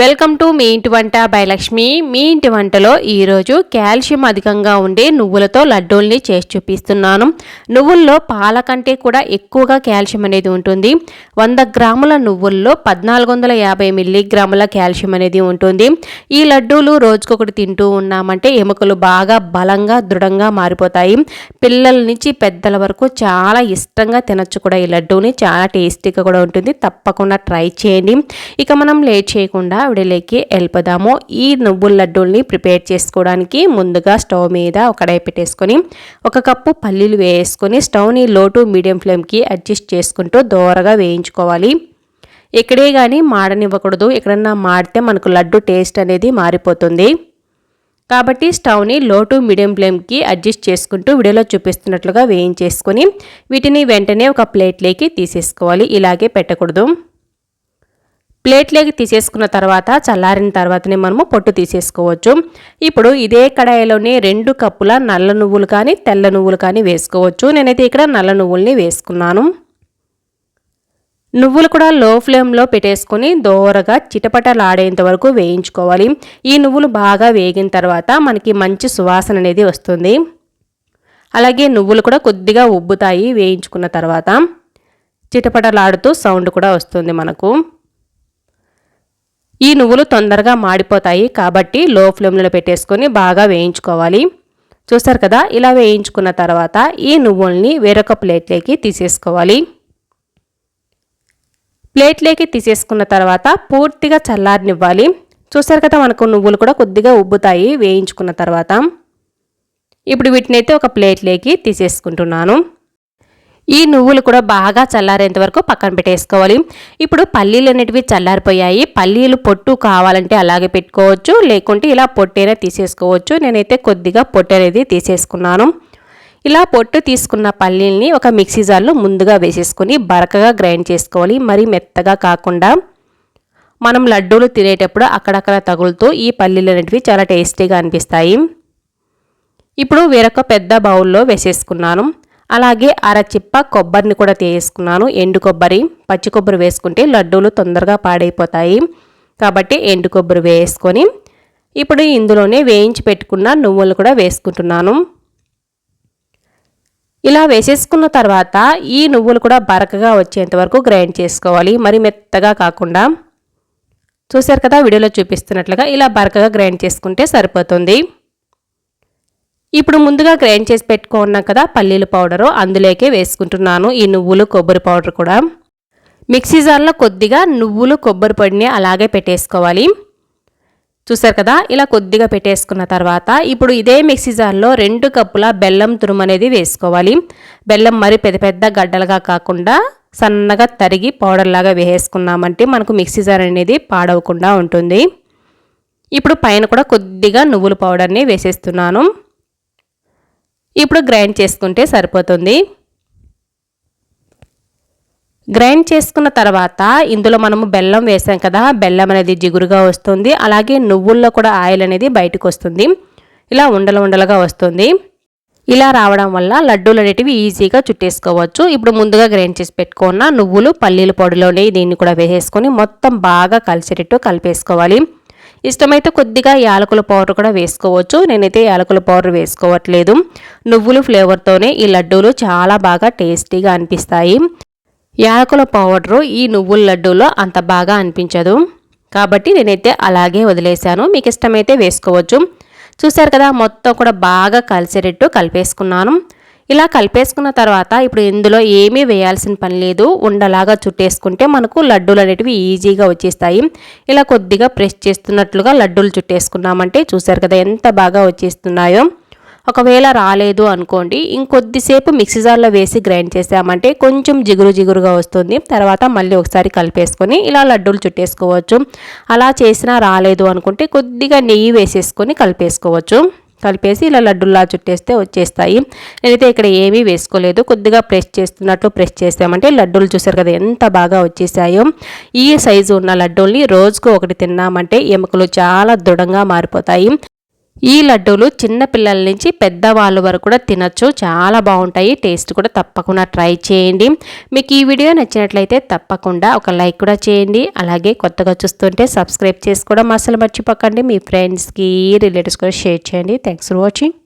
Welcome to me ఇంటి వంట by Lakshmi. మీ ఇంటి వంటలో ఈరోజు కాల్షియం అధికంగా ఉండే నువ్వులతో లడ్డూల్ని చేసి చూపిస్తున్నాను. నువ్వుల్లో పాల కంటే కూడా ఎక్కువగా కాల్షియం అనేది ఉంటుంది. వంద గ్రాముల నువ్వుల్లో పద్నాలుగు వందల యాభై మిల్లీగ్రాముల కాల్షియం అనేది ఉంటుంది. ఈ లడ్డూలు రోజుకొకటి తింటూ ఉన్నామంటే ఎముకలు బాగా బలంగా దృఢంగా మారిపోతాయి. పిల్లల నుంచి పెద్దల వరకు చాలా ఇష్టంగా తినచ్చు కూడా ఈ లడ్డూని. చాలా టేస్టీగా కూడా ఉంటుంది. తప్పకుండా ట్రై చేయండి. ఇక మనం లేట్ చేయకుండా విడలేకి వెళ్ళిపోదాము ఈ నువ్వుల లడ్డూల్ని ప్రిపేర్ చేసుకోవడానికి ముందుగా స్టవ్ మీద ఒక పెట్టేసుకొని ఒక కప్పు పల్లీలు వేసుకొని స్టవ్ని లో టు మీడియం ఫ్లేమ్కి అడ్జస్ట్ చేసుకుంటూ దోరగా వేయించుకోవాలి. ఇక్కడే కానీ మాడనివ్వకూడదు. ఎక్కడన్నా మాడితే మనకు లడ్డు టేస్ట్ అనేది మారిపోతుంది. కాబట్టి స్టవ్ని లో టు మీడియం ఫ్లేమ్కి అడ్జస్ట్ చేసుకుంటూ వీడియోలో చూపిస్తున్నట్లుగా వేయించేసుకొని వీటిని వెంటనే ఒక ప్లేట్లోకి తీసేసుకోవాలి. ఇలాగే పెట్టకూడదు. ప్లేట్లోకి తీసేసుకున్న తర్వాత చల్లారిన తర్వాతనే మనము పొట్టు తీసేసుకోవచ్చు. ఇప్పుడు ఇదే కడాయిలోనే రెండు కప్పుల నల్ల నువ్వులు కానీ తెల్ల నువ్వులు కానీ వేసుకోవచ్చు. నేనైతే ఇక్కడ నల్ల నువ్వుల్ని వేసుకున్నాను. నువ్వులు కూడా లో ఫ్లేమ్లో పెట్టేసుకొని దోరగా చిటపటలాడేంత వరకు వేయించుకోవాలి. ఈ నువ్వులు బాగా వేగిన తర్వాత మనకి మంచి సువాసన అనేది వస్తుంది. అలాగే నువ్వులు కూడా కొద్దిగా ఉబ్బుతాయి వేయించుకున్న తర్వాత చిటపటలాడుతూ సౌండ్ కూడా వస్తుంది మనకు. ఈ నువ్వులు తొందరగా మాడిపోతాయి కాబట్టి లో ఫ్లేమ్లో పెట్టేసుకొని బాగా వేయించుకోవాలి. చూస్తారు కదా ఇలా వేయించుకున్న తర్వాత ఈ నువ్వుల్ని వేరొక ప్లేట్లోకి తీసేసుకోవాలి. ప్లేట్లోకి తీసేసుకున్న తర్వాత పూర్తిగా చల్లారనివ్వాలి. చూస్తారు కదా మనకు నువ్వులు కూడా కొద్దిగా ఉబ్బుతాయి వేయించుకున్న తర్వాత. ఇప్పుడు వీటిని అయితే ఒక ప్లేట్లోకి తీసేసుకుంటున్నాను. ఈ నువ్వులు కూడా బాగా చల్లారేంత వరకు పక్కన పెట్టేసుకోవాలి. ఇప్పుడు పల్లీలు అనేటివి చల్లారిపోయాయి. పల్లీలు పొట్టు కావాలంటే అలాగే పెట్టుకోవచ్చు. లేకుంటే ఇలా పొట్టైనా తీసేసుకోవచ్చు. నేనైతే కొద్దిగా పొట్టు అనేది తీసేసుకున్నాను. ఇలా పొట్టు తీసుకున్న పల్లీల్ని ఒక మిక్సీ జార్లో ముందుగా వేసేసుకొని బరకగా గ్రైండ్ చేసుకోవాలి. మరీ మెత్తగా కాకుండా మనం లడ్డూలు తినేటప్పుడు అక్కడక్కడ తగులుతూ ఈ పల్లీలు అనేటివి చాలా టేస్టీగా అనిపిస్తాయి. ఇప్పుడు వేరొక పెద్ద బౌల్లో వేసేసుకున్నాను. అలాగే అరచిప్ప కొబ్బరిని కూడా తీసుకున్నాను ఎండు కొబ్బరి పచ్చి కొబ్బరి వేసుకుంటే లడ్డూలు తొందరగా పాడైపోతాయి. కాబట్టి ఎండు కొబ్బరి వేసుకొని ఇప్పుడు ఇందులోనే వేయించి పెట్టుకున్న నువ్వులు కూడా వేసుకుంటున్నాను. ఇలా వేసేసుకున్న తర్వాత ఈ నువ్వులు కూడా బరకగా వచ్చేంత వరకు గ్రైండ్ చేసుకోవాలి. మరి మెత్తగా కాకుండా. చూసారు కదా వీడియోలో చూపిస్తున్నట్లుగా ఇలా బరకగా గ్రైండ్ చేసుకుంటే సరిపోతుంది. ఇప్పుడు ముందుగా గ్రైండ్ చేసి పెట్టుకున్నాం కదా పల్లీల పౌడరు అందులోకే వేసుకుంటున్నాను ఈ నువ్వులు కొబ్బరి పౌడర్ కూడా. మిక్సీ జార్లో కొద్దిగా నువ్వులు కొబ్బరి పొడిని అలాగే పెట్టేసుకోవాలి. చూసారు కదా ఇలా కొద్దిగా పెట్టేసుకున్న తర్వాత ఇప్పుడు ఇదే మిక్సీ జార్లో రెండు కప్పుల బెల్లం తురుము అనేది వేసుకోవాలి. బెల్లం మరి పెద్ద పెద్ద గడ్డలుగా కాకుండా సన్నగా తరిగి పౌడర్లాగా వేసేసుకున్నామంటే మనకు మిక్సీ జార్ అనేది పాడవకుండా ఉంటుంది. ఇప్పుడు పైన కూడా కొద్దిగా నువ్వుల పౌడర్ని వేసేస్తున్నాను. ఇప్పుడు గ్రైండ్ చేసుకుంటే సరిపోతుంది. గ్రైండ్ చేసుకున్న తర్వాత ఇందులో మనము బెల్లం వేసాం కదా బెల్లం అనేది జిగురుగా వస్తుంది. అలాగే నువ్వుల్లో కూడా ఆయిల్ అనేది బయటకు వస్తుంది. ఇలా ఉండలు ఉండలుగా వస్తుంది. ఇలా రావడం వల్ల లడ్డూలు అనేటివి ఈజీగా చుట్టేసుకోవచ్చు. ఇప్పుడు ముందుగా గ్రైండ్ చేసి పెట్టుకున్న నువ్వులు పల్లీల పొడిలోనే దీన్ని కూడా వేసేసుకొని మొత్తం బాగా కలిసేటట్టు కలిపేసుకోవాలి. ఇష్టమైతే కొద్దిగా యాలకుల పౌడర్ కూడా వేసుకోవచ్చు. నేనైతే యాలకుల పౌడర్ వేసుకోవట్లేదు. నువ్వులు ఫ్లేవర్తోనే ఈ లడ్డూలు చాలా బాగా టేస్టీగా అనిపిస్తాయి. యాలకుల పౌడరు ఈ నువ్వుల లడ్డూలో అంత బాగా అనిపించదు. కాబట్టి నేనైతే అలాగే వదిలేశాను. మీకు ఇష్టమైతే వేసుకోవచ్చు. చూసారు కదా మొత్తం కూడా బాగా కలిసేటట్టు కలిపేసుకున్నాను. ఇలా కలిపేసుకున్న తర్వాత ఇప్పుడు ఇందులో ఏమీ వేయాల్సిన పని లేదు. ఉండలాగా చుట్టేసుకుంటే మనకు లడ్డూలు అనేటివి ఈజీగా వచ్చేస్తాయి. ఇలా కొద్దిగా ప్రెస్ చేస్తున్నట్లుగా లడ్డూలు చుట్టేసుకున్నామంటే చూసారు కదా ఎంత బాగా వచ్చేస్తున్నాయో. ఒకవేళ రాలేదు అనుకోండి ఇంకొద్దిసేపు మిక్సీ జార్లో వేసి గ్రైండ్ చేసామంటే కొంచెం జిగురు జిగురుగా వస్తుంది. తర్వాత మళ్ళీ ఒకసారి కలిపేసుకొని ఇలా లడ్డూలు చుట్టేసుకోవచ్చు. అలా చేసినా రాలేదు అనుకుంటే కొద్దిగా నెయ్యి వేసేసుకొని కలిపేసుకోవచ్చు. కలిపేసి ఇలా లడ్డుల్లా చుట్టేస్తే వచ్చేస్తాయి. నేనైతే ఇక్కడ ఏమీ వేసుకోలేదు. కొద్దిగా ప్రెస్ చేస్తున్నట్లు ప్రెస్ చేస్తామంటే లడ్డూలు చూసారు కదా ఎంత బాగా వచ్చేసాయో. ఈ సైజు ఉన్న లడ్డూల్ని రోజుకు ఒకటి తిన్నామంటే ఎముకలు చాలా దృఢంగా మారిపోతాయి. ఈ లడ్డూలు చిన్న పిల్లల నుంచి పెద్దవాళ్ళ వరకు కూడా తినచ్చు. చాలా బాగుంటాయి. టేస్ట్ కూడా తప్పకుండా ట్రై చేయండి. మీకు ఈ వీడియో నచ్చినట్లయితే తప్పకుండా ఒక లైక్ కూడా చేయండి. అలాగే కొత్తగా చూస్తుంటే సబ్స్క్రైబ్ చేసుకోవడం అసలు మర్చిపోకండి. మీ ఫ్రెండ్స్కి రిలేటివ్స్ కూడా షేర్ చేయండి. Thanks for watching.